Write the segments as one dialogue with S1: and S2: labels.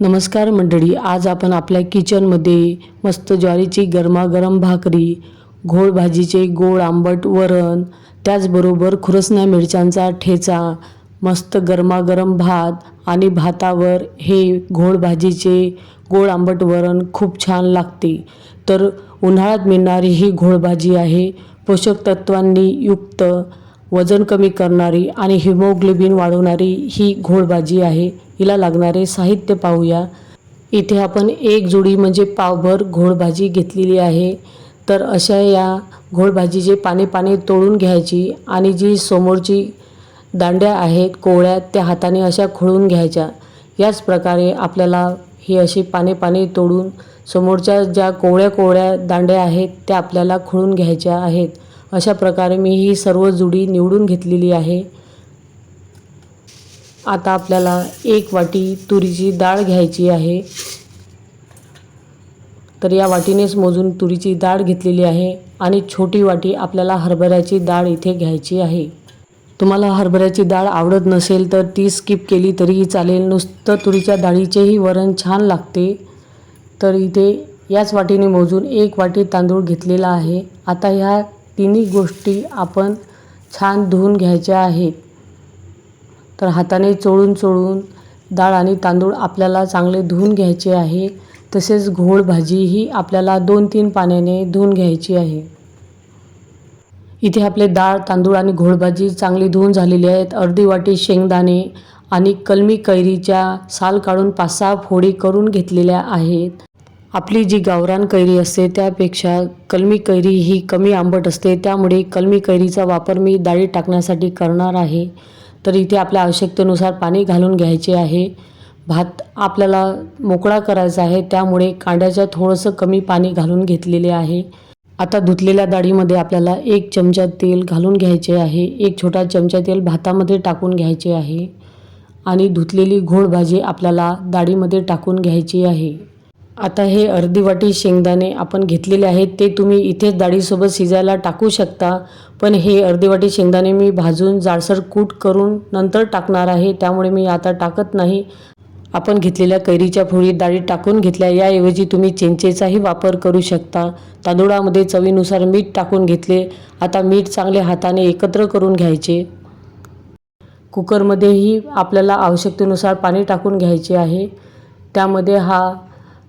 S1: नमस्कार मंडळी आज आपण आपल्या किचनमध्ये मस्त ज्वारीची गरमागरम भाकरी घोळ भाजीचे गोड आंबट वरण त्याचबरोबर खुरसण्या मिरच्यांचा ठेचा मस्त गरमागरम भात आणि भातावर हे घोळ भाजीचे गोड आंबट वरण खूप छान लागते. तर उन्हाळ्यात मिळणारी ही घोळ भाजी आहे पोषक तत्वांनी युक्त वजन कमी करणारी आणि हिमोग्लोबिन वाढवणारी ही घोळबाजी आहे. हिला लागणारे साहित्य पाहूया. इथे आपण एक जोडी म्हणजे पावभर घोळभाजी घेतलेली आहे. तर अशा या घोळभाजीचे पाने पाने तोडून घ्यायची आणि जी समोरची दांड्या आहेत कोवळ्या त्या हाताने अशा खोळून घ्यायच्या. याच प्रकारे आपल्याला ही अशी पाने पाने तोडून समोरच्या ज्या कोवळ्या कोवळ्या दांड्या आहेत त्या आपल्याला खोळून घ्यायच्या आहेत. अशा प्रकारे मी ही सर्व जुडी निवडून घेतलेली आहे. आता आपल्याला एक वाटी तुरीची डाळ घ्यायची आहे. तर या वाटीनेच मोजून तुरीची डाळ घेतलेली आहे आणि छोटी वाटी आपल्याला हरभऱ्याची डाळ इथे घ्यायची आहे. तुम्हाला हरभऱ्याची डाळ आवडत नसेल तर ती स्किप केली तरीही चालेल. नुसतं तुरीच्या डाळीचेही वरण छान लागते. तर इथे याच वाटीने मोजून एक वाटी तांदूळ घेतलेला आहे. आता ह्या तिन्ही गोष्टी आपण छान धुवून घ्यायच्या आहेत. तर हाताने चोळून चोळून डाळ आणि तांदूळ आपल्याला चांगले धुवून घ्यायचे आहे. तसेच घोळ भाजीही आपल्याला दोन तीन पाण्याने धुवून घ्यायची आहे. इथे आपले डाळ तांदूळ आणि घोळभाजी चांगली धुवून झालेली आहेत. अर्धी वाटी शेंगदाणे आणि कलमी कैरीच्या साल काढून पाच सहा फोडी करून घेतलेल्या आहेत. आपली जी गावरान कैरी असते त्यापेक्षा कलमी कैरी ही कमी आंबट असते. त्यामुळे कलमी कैरीचा वापर मी डाळीत टाकण्यासाठी करणार आहे. तर इथे आपल्या आवश्यकतेनुसार पाणी घालून घ्यायचे आहे. भात आपल्याला मोकळा करायचा आहे त्यामुळे कांड्याच्या थोडंसं कमी पाणी घालून घेतलेले आहे. आता धुतलेल्या डाळीमध्ये आपल्याला एक चमचा तेल घालून घ्यायचे आहे. एक छोटा चमचा तेल भातामध्ये टाकून घ्यायचे आहे. आणि धुतलेली घोळ भाजी आपल्याला डाळीमध्ये टाकून घ्यायची आहे. आता हे अर्धी वाटी शेंगदाणे आपण घेतलेले आहेत ते तुम्ही इथेच डाळीसोबत शिजायला टाकू शकता. पण हे अर्धी वाटी शेंगदाणे मी भाजून जाडसर कूट करून नंतर टाकणार आहे त्यामुळे मी आता टाकत नाही. आपण घेतलेल्या कैरीच्या फोळीत डाळी टाकून घेतल्या याऐवजी तुम्ही चिंचेचाही वापर करू शकता. तांदूळामध्ये चवीनुसार मीठ टाकून घेतले आता मीठ चांगले हाताने एकत्र करून घ्यायचे. कुकरमध्येही आपल्याला आवश्यकतेनुसार पाणी टाकून घ्यायचे आहे. त्यामध्ये हा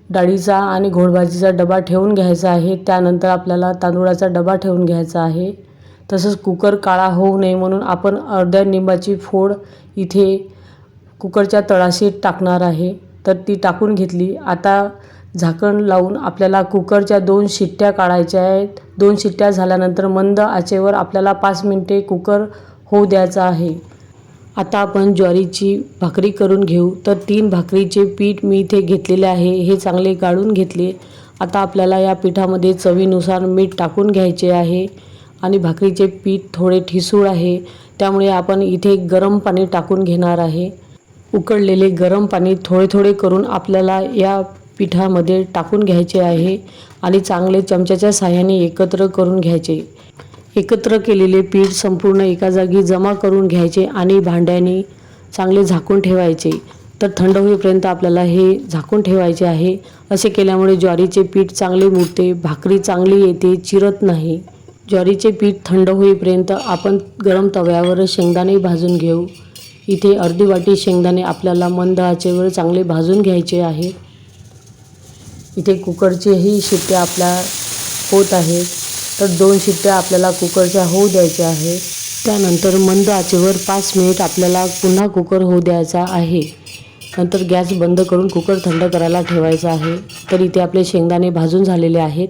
S1: डाळीचा आणि घोडभाजीचा डबा ठेवून घ्यायचा आहे. त्यानंतर आपल्याला तांदूळाचा डबा ठेवून घ्यायचा आहे. तसंच कुकर काळा होऊ नये म्हणून आपण अर्ध्या निंबाची फोड इथे कुकरच्या तळाशी टाकणार आहे. तर ती टाकून घेतली. आता झाकण लावून आपल्याला कुकरच्या दोन शिट्ट्या काढायच्या आहेत. दोन शिट्ट्या झाल्यानंतर मंद आचेवर आपल्याला पाच मिनटे कुकर होऊ द्यायचा आहे. आता आपण ज्वारीची भाकरी करून घेऊ. तर तीन भाकरीचे पीठ मी इथे घेतलेले आहे. हे चांगले गाळून घेतले. आता आपल्याला या पिठामध्ये चवीनुसार मीठ टाकून घ्यायचे आहे. आणि भाकरीचे पीठ थोडे ठिसूळ आहे. त्यामुळे आपण इथे गरम पाणी टाकून घेणार आहे. उकळलेले गरम पाणी थोडे थोडे करून आपल्याला या पिठामध्ये टाकून घ्यायचे आहे. आणि चांगले चमच्याच्या साह्याने एकत्र करून घ्यायचे. एकत्र केलेले पीठ संपूर्ण एका जागी जमा करून घ्यायचे आणि भांड्याने चांगले झाकून ठेवायचे. तर थंड होईपर्यंत आपल्याला हे झाकून ठेवायचे आहे. असे केल्यामुळे ज्वारीचे पीठ चांगले मुरते भाकरी चांगली येते चिरत नाही. ज्वारीचे पीठ थंड होईपर्यंत आपण गरम तव्यावर शेंगदाणे भाजून घेऊ. इथे अर्धी वाटी शेंगदाणे आपल्याला मंद आचेवर चांगले भाजून घ्यायचे आहे. इथे कुकरचेही शिट्ट्या आपल्या होत आहेत. तर दोन शिट्ट्या आपल्याला कुकरच्या होऊ द्यायच्या आहे. त्यानंतर मंद आचेवर पाच मिनिट आपल्याला पुन्हा कुकर होऊ द्यायचा आहे. नंतर गॅस बंद करून कुकर थंड करायला ठेवायचा आहे. तर इथे आपले शेंगदाणे भाजून झालेले आहेत.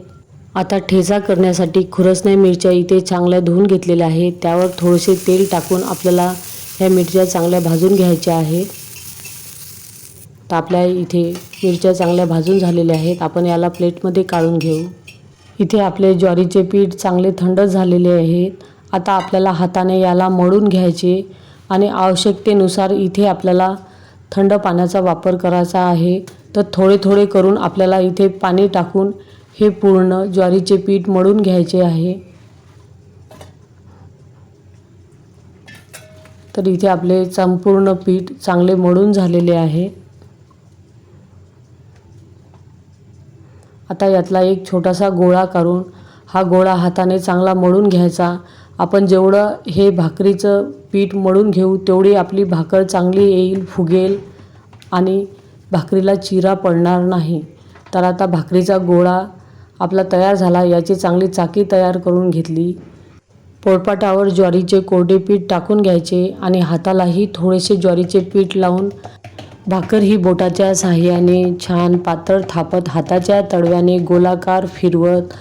S1: आता ठेचा करण्यासाठी खुरसण्या मिरच्या इथे चांगल्या धुवून घेतलेल्या आहेत. त्यावर थोडेसे तेल टाकून आपल्याला ह्या मिरच्या चांगल्या भाजून घ्यायच्या आहेत. तर आपल्या इथे मिरच्या चांगल्या भाजून झालेल्या आहेत. आपण याला प्लेटमध्ये काढून घेऊ. इथे आपले ज्वारीचे पीठ चांगले थंड झालेले आहेत. आता आपल्याला हाताने याला मळून घ्यायचे आणि आवश्यकतेनुसार इथे आपल्याला थंड पाण्याचा वापर करायचा आहे. तर थोडे थोडे करून आपल्याला इथे पाणी टाकून हे पूर्ण ज्वारीचे पीठ मळून घ्यायचे आहे. तर इथे आपले संपूर्ण पीठ चांगले मळून झालेले आहे. आता यातला एक छोटासा गोळा काढून हा गोळा हाताने चांगला मळून घ्यायचा. आपण जेवढं हे भाकरीचं पीठ मळून घेऊ तेवढी आपली भाकर चांगली येईल फुगेल आणि भाकरीला चिरा पडणार नाही. तर आता भाकरीचा गोळा आपला तयार झाला याची चांगली चाकी तयार करून घेतली. पोळपाटावर ज्वारीचे कोरडे पीठ टाकून घ्यायचे आणि हातालाही थोडेसे ज्वारीचे पीठ लावून भाकर ही बोटाच्या साह्याने छान पातळ थापत हाताच्या तळव्याने गोलाकार फिरवत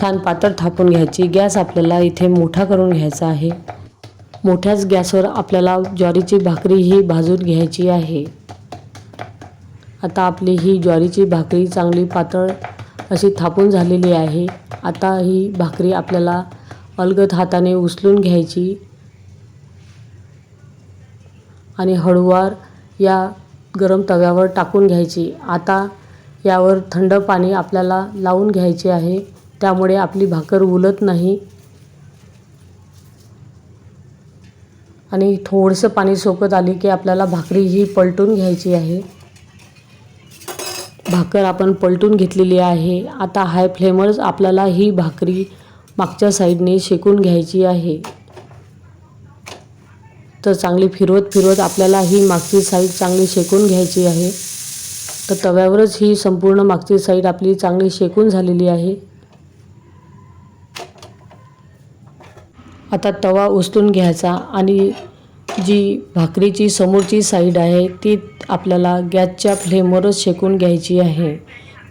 S1: छान पातळ थापून घ्यायची. गॅस आपल्याला इथे मोठा करून घ्यायचा आहे. मोठ्याच गॅसवर आपल्याला ज्वारीची भाकरी ही भाजून घ्यायची आहे. आता आपली ही ज्वारीची भाकरी चांगली पातळ अशी थापून झालेली आहे. आता ही भाकरी आपल्याला अलगद हाताने उचलून घ्यायची आणि हळूवार या गरम तव्यावर टाकून घ्यायची. आता यावर थंड पाणी आपल्याला लावून घ्यायचे आहे. त्यामुळे आपली भाकर उलत नाही. आणि थोडंसं पाणी सोकत आली की आपल्याला भाकरी ही पलटून घ्यायची आहे. भाकर आपण पलटून घेतलेली आहे. आता हाय फ्लेमवरच आपल्याला ही भाकरी मागच्या साईडने शेकून घ्यायची आहे. तर चांगली फिरवत फिरवत आपल्याला ही मागची साईड चांगली शेकून घ्यायची आहे. तर तव्यावरच ही संपूर्ण मागची साईड आपली चांगली शेकून झालेली आहे. आता तवा उचलून घ्यायचा आणि जी भाकरीची समोरची साईड आहे ती आपल्याला गॅसच्या फ्लेमवरच शेकून घ्यायची आहे.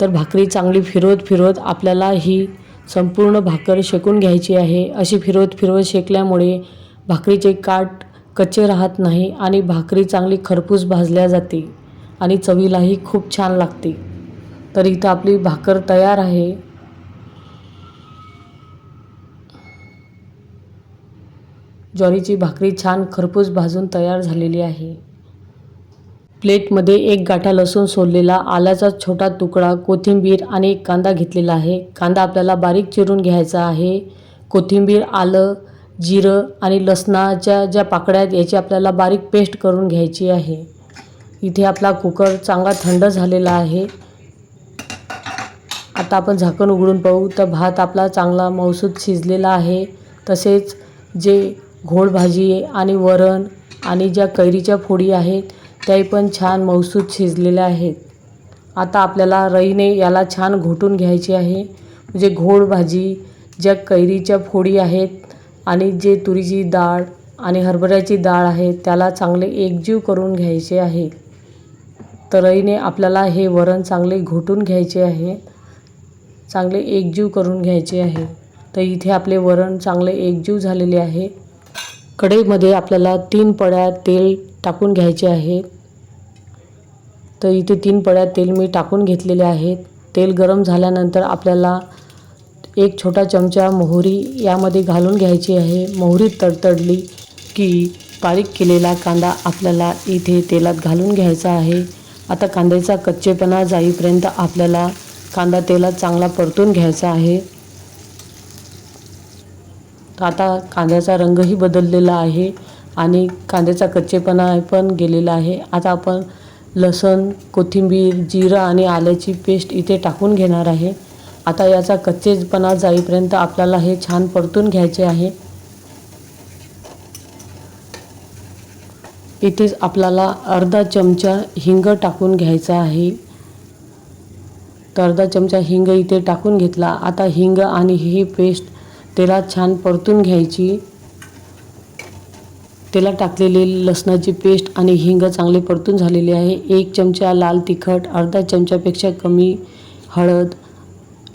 S1: तर भाकरी चांगली फिरवत फिरवत आपल्याला ही संपूर्ण भाकर शेकून घ्यायची आहे. अशी फिरवत फिरवत शेकल्यामुळे भाकरीचे काठ कच्चे राहत नाही आणि भाकरी चांगली खरपूस भाजल्या जाते आणि चवीलाही खूप छान लागते. तर इथं आपली भाकर तयार आहे. ज्वारीची भाकरी छान खरपूस भाजून तयार झालेली आहे. प्लेटमध्ये एक गाठा लसूण सोललेला आल्याचा छोटा तुकडा कोथिंबीर आणि एक कांदा घेतलेला आहे. कांदा आपल्याला बारीक चिरून घ्यायचा आहे. कोथिंबीर आलं जिरं आणि लसणाच्या ज्या पाकळ्या आहेत याची आपल्याला बारीक पेस्ट करून घ्यायची आहे. इथे आपला कुकर चांगला थंड झालेला आहे. आता आपण झाकण उघडून पाहू. तर भात आपला चांगला मौसूद शिजलेला आहे. तसेच जे घोळभाजी आणि वरण आणि ज्या कैरीच्या फोडी आहेत त्याही पण छान मौसूद शिजलेल्या आहेत. आता आपल्याला रईने याला छान घोटून घ्यायची आहे. म्हणजे घोळभाजी ज्या कैरीच्या फोडी आहेत आणि जे तुरीची डाळ आणि हरभऱ्याची डाळ आहे त्याला चांगले एकजीव करून घ्यायचे आहे. तरईने आपल्याला हे वरण चांगले घोटून घ्यायचे आहे. चांगले एकजीव करून घ्यायचे आहे. तर इथे आपले वरण चांगले एकजीव झालेले आहे. कढईमध्ये आपल्याला तीन पळ्या तेल टाकून घ्यायचे आहे. तर इथे तीन पळ्या तेल मी टाकून घेतलेले आहेत. तेल गरम झाल्यानंतर आपल्याला एक छोटा चमचा मोहरी यामध्ये घालून घ्यायची आहे. मोहरी तडतडली की बारीक केलेला कांदा आपल्याला इथे तेलात घालून घ्यायचा आहे. आता कांद्याचा कच्चेपणा जाईपर्यंत आपल्याला कांदा तेलात चांगला परतून घ्यायचा आहे. आता कांद्याचा रंगही बदललेला आहे आणि कांद्याचा कच्चेपणा पण गेलेला आहे. आता आपण लसण कोथिंबीर जिरं आणि आल्याची पेस्ट इथे टाकून घेणार आहे. आता याचा कच्चेपणा जाईपर्यंत आपल्याला हे छान परतून घ्यायचे आहे. इथेच आपल्याला अर्धा चमचा हिंग टाकून घ्यायचा आहे. तर अर्धा चमचा हिंग इथे टाकून घेतला. आता हिंग आणि ही पेस्ट तेलात छान परतून घ्यायची. तेलात टाकलेली लसणाची पेस्ट आणि हिंग चांगले परतून झालेली आहे. एक चमचा लाल तिखट अर्धा चमच्यापेक्षा कमी हळद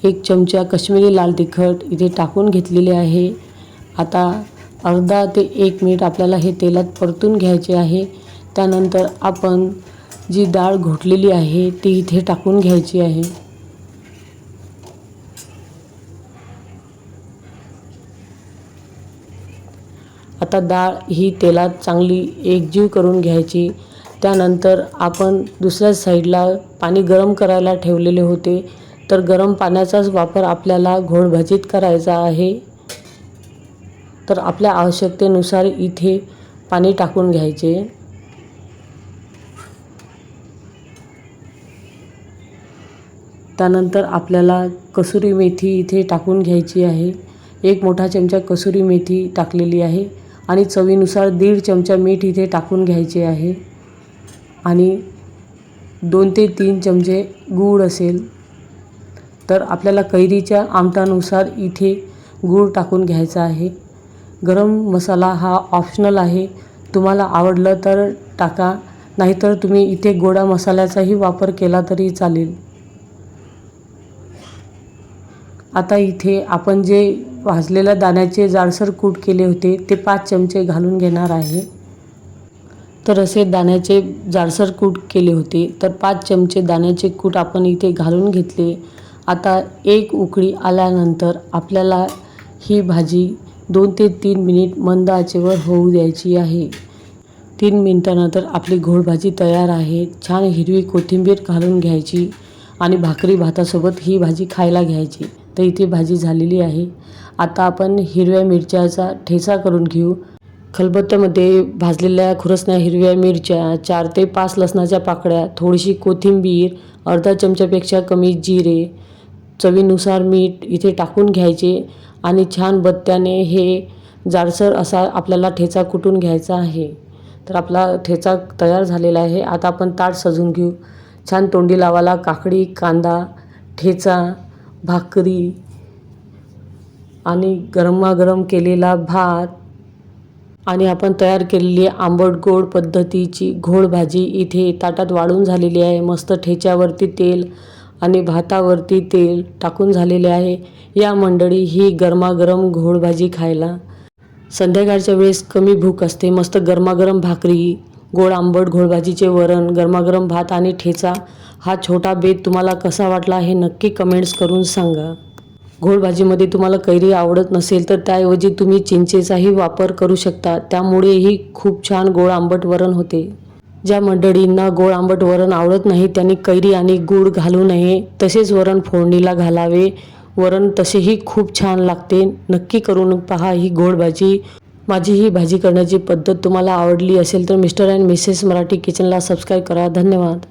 S1: एक चमचा कश्मीरी लाल तिखट इथे टाकून घेतलेले आहे. आता अर्धा ते एक मिनिट आपल्याला हे तेलात परतून घ्यायचे आहे. त्यानंतर आपण जी डाळ घोटलेली आहे ती इथे टाकून घ्यायची आहे. आता डाळ ही तेलात चांगली एकजीव करून घ्यायची. त्यानंतर आपण दुसऱ्या साईडला पाणी गरम करायला ठेवलेले होते. तर गरम पाण्याचाच वापर आपल्याला घोळभाजीत करायचा आहे. तर आपल्या आवश्यकतेनुसार इथे पाणी टाकून घ्यायचे. त्यानंतर आपल्याला कसुरी मेथी इथे टाकून घ्यायची आहे. एक मोठा चमचा कसुरी मेथी टाकलेली आहे आणि चवीनुसार दीड चमचा मीठ इथे टाकून घ्यायचे आहे. आणि दोन ते तीन चमचे गूळ असेल. तर आपल्याला कैरीच्या आमटानुसार इथे गूळ टाकून घ्यायचा आहे. गरम मसाला हा ऑप्शनल आहे. तुम्हाला आवडलं तर टाका नाहीतर तुम्ही इथे गोडा मसाल्याचाही वापर केला तरी चालेल. आता इथे आपण जे भाजलेल्या दाण्याचे जाडसर कूट केले होते ते पाच चमचे घालून घेणार आहे. तर असे दाण्याचे जाडसर कूट केले होते तर पाच चमचे दाण्याचे कूट आपण इथे घालून घेतले. आता एक उकळी आल्यानंतर आपल्याला ही भाजी दोन ते तीन मिनिट मंद आचेवर होऊ द्यायची आहे. तीन मिनिटानंतर आपली घोळभाजी तयार आहे. छान हिरवी कोथिंबीर घालून घ्यायची आणि भाकरी भातासोबत ही भाजी खायला घ्यायची. तर इथे भाजी झालेली आहे. आता आपण हिरव्या मिरच्याचा ठेचा करून घेऊ. खलबत्त्यामध्ये भाजलेल्या खुरसण्या हिरव्या मिरच्या चार ते पाच लसणाच्या पाकळ्या थोडीशी कोथिंबीर अर्धा चमच्यापेक्षा कमी जिरे चवीनुसार मीठ इथे टाकून घ्यायचे आणि छान बत्त्याने हे जाडसर असा आपल्याला ठेचा कुटून घ्यायचा आहे. तर आपला ठेचा तयार झालेला आहे. आता आपण ताट सजून घेऊ. छान तोंडी लावायला काकडी कांदा ठेचा भाकरी आणि गरमागरम केलेला भात आणि आपण तयार केलेली आंबट गोड पद्धतीची घोळ भाजी इथे ताटात वाढून झालेली आहे. मस्त ठेच्यावरती तेल आणि भातावरती तेल टाकून झालेले आहे. या मंडळी ही गरमागरम घोळभाजी खायला. संध्याकाळच्या वेळेस कमी भूक असते. मस्त गरमागरम भाकरी गोड आंबट घोळभाजीचे वरण गरमागरम भात आणि ठेचा. हा छोटा बेत तुम्हाला कसा वाटला हे नक्की कमेंट्स करून सांगा. घोळभाजीमध्ये तुम्हाला कैरी आवडत नसेल तर त्याऐवजी तुम्ही चिंचेचाही वापर करू शकता. त्यामुळेही खूप छान गोड आंबट वरण होते. ज्या मंडळींना गोड आंबट वरण आवडत नाही त्यांनी कैरी आणि गूळ घालू नये. तसेच वरण फोडणीला घालावे. वरण तसेही खूप छान लागते. नक्की करून पहा ही गोड भाजी. माझी ही भाजी करण्याची पद्धत तुम्हाला आवडली असेल तर मिस्टर अँड मिसेस मराठी किचनला सबस्क्राईब करा. धन्यवाद.